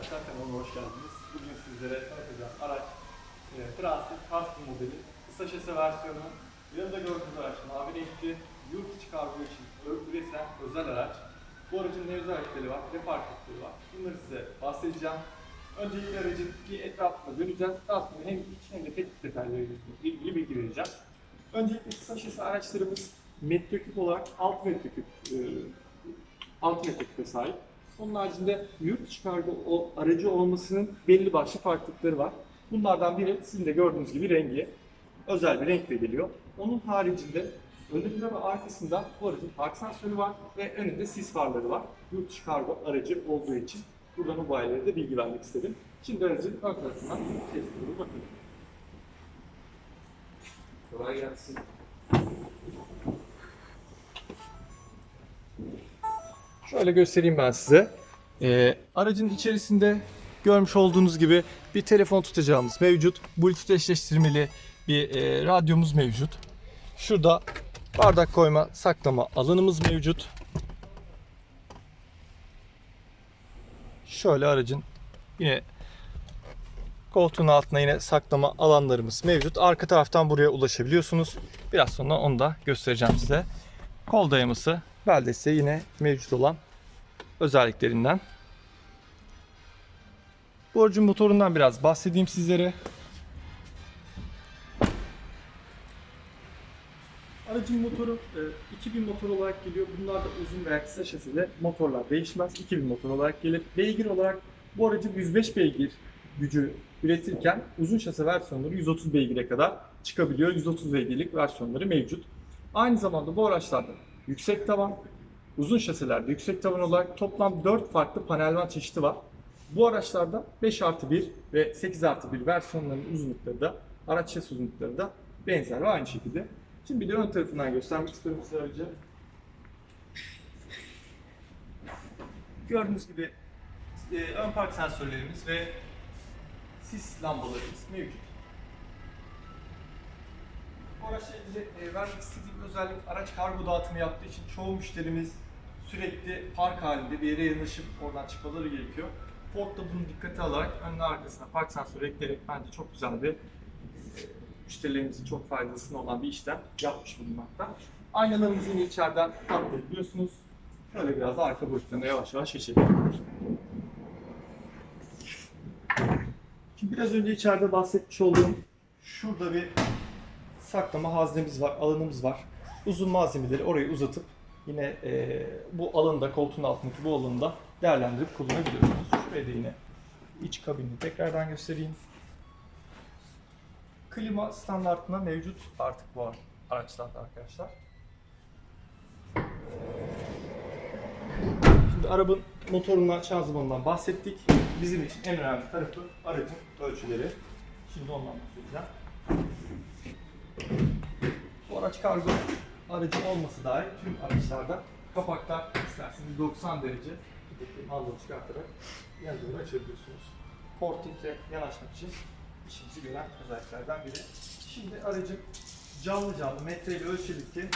arkadaşlar kanalıma hoş geldiniz. Bugün sizlere tanıtacağım araç e, Transit Custom modeli kısa şase versiyonu. Yanında gördüğünüz araç mavi renkli yurt içi kargo için üretilen özel araç. Bu aracın ne özellikleri var ne farklılıkları var bunları size bahsedeceğim. Öncelikle aracın bir etrafına döneceğiz. Daha sonra hem iç hem de teknik detaylarıyla ilgili bilgi vereceğim. Öncelikle kısa şase araçlarımız metreküp olarak 6 metreküp e, 6 metreküpe sahip. Onun haricinde yurt kargo o aracı olmasının belli başlı farklılıkları var. Bunlardan biri sizin de gördüğünüz gibi rengi. Özel bir renkle geliyor. Onun haricinde önünde ve arkasında bu aracın park sensörü var ve önünde sis farları var. Yurt dışı kargo aracı olduğu için buradan bu bayilere de bilgi vermek istedim. Şimdi aracın ön tarafından testine bakalım. Kolay gelsin. Şöyle göstereyim ben size. Ee, aracın içerisinde görmüş olduğunuz gibi bir telefon tutacağımız mevcut. Bluetooth eşleştirmeli bir e, radyomuz mevcut. Şurada bardak koyma saklama alanımız mevcut. Şöyle aracın yine koltuğun altına yine saklama alanlarımız mevcut. Arka taraftan buraya ulaşabiliyorsunuz. Biraz sonra onu da göstereceğim size. Kol dayaması, bel desteği yine mevcut olan özelliklerinden. Bu aracın motorundan biraz bahsedeyim sizlere. Aracın motoru e, 2000 motor olarak geliyor. Bunlar da uzun veya kısa şaside motorlar değişmez. 2000 motor olarak gelir. Beygir olarak bu aracın 105 beygir gücü üretirken uzun şase versiyonları 130 beygire kadar çıkabiliyor. 130 beygirlik versiyonları mevcut. Aynı zamanda bu araçlarda yüksek tavan, uzun şaselerde yüksek tavan olarak toplam 4 farklı panelvan çeşidi var. Bu araçlarda 5 artı 1 ve 8 artı 1 versiyonlarının uzunlukları da araç şasi uzunlukları da benzer ve aynı şekilde. Şimdi bir de ön tarafından göstermek istiyorum size aracı. Gördüğünüz gibi e, ön park sensörlerimiz ve sis lambalarımız mevcut. Araçla ilgili e, vermek istediğim özellik araç kargo dağıtımı yaptığı için çoğu müşterimiz sürekli park halinde bir yere yanaşıp oradan çıkmaları gerekiyor. Ford da bunu dikkate alarak önüne arkasına park sensörü ekleyerek bence çok güzel bir e, müşterilerimizin çok faydasına olan bir işlem yapmış bulunmakta. Aynalarımızı yine içeriden katlayabiliyorsunuz. Şöyle biraz da arka boşluğuna yavaş yavaş geçelim. Şimdi biraz önce içeride bahsetmiş olduğum şurada bir saklama haznemiz var, alanımız var. Uzun malzemeleri oraya uzatıp yine e, bu alanda, koltuğun altındaki bu alanda değerlendirip kullanabiliyorsunuz. Şuraya da yine iç kabini tekrardan göstereyim. Klima standartına mevcut artık bu araçlarda arkadaşlar. Şimdi arabanın motorundan, şanzımanından bahsettik. Bizim için en önemli tarafı aracın ölçüleri. Şimdi ondan bahsedeceğim. Bu araç kargo aracı olması dahi tüm araçlarda kapaklar isterseniz 90 derece malları çıkartarak yan doğru açabiliyorsunuz. Portikle yanaşmak için işimizi gören özelliklerden biri. Şimdi aracın canlı canlı metreyle ölçedik ki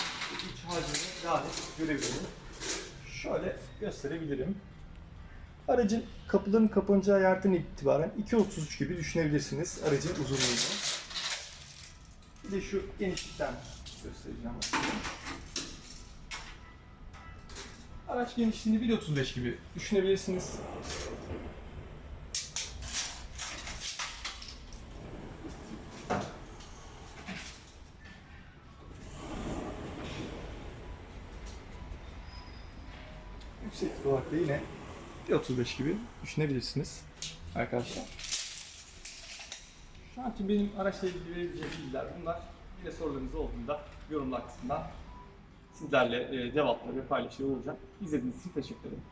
iç hacmini net görebilirim. Şöyle gösterebilirim. Aracın kapıların kapanacağı yerden itibaren 2.33 gibi düşünebilirsiniz aracın uzunluğunu. Bir de şu genişlikten göstereceğim. Araç genişliğini 1.35 gibi düşünebilirsiniz. Yükseklik olarak da yine 1.35 gibi düşünebilirsiniz arkadaşlar. Şu anki benim araçla ilgili verebileceğim bilgiler bunlar. Yine sorularınız olduğunda yorumlar kısmından sizlerle e, cevapları paylaşıyor olacağım. İzlediğiniz için teşekkür ederim.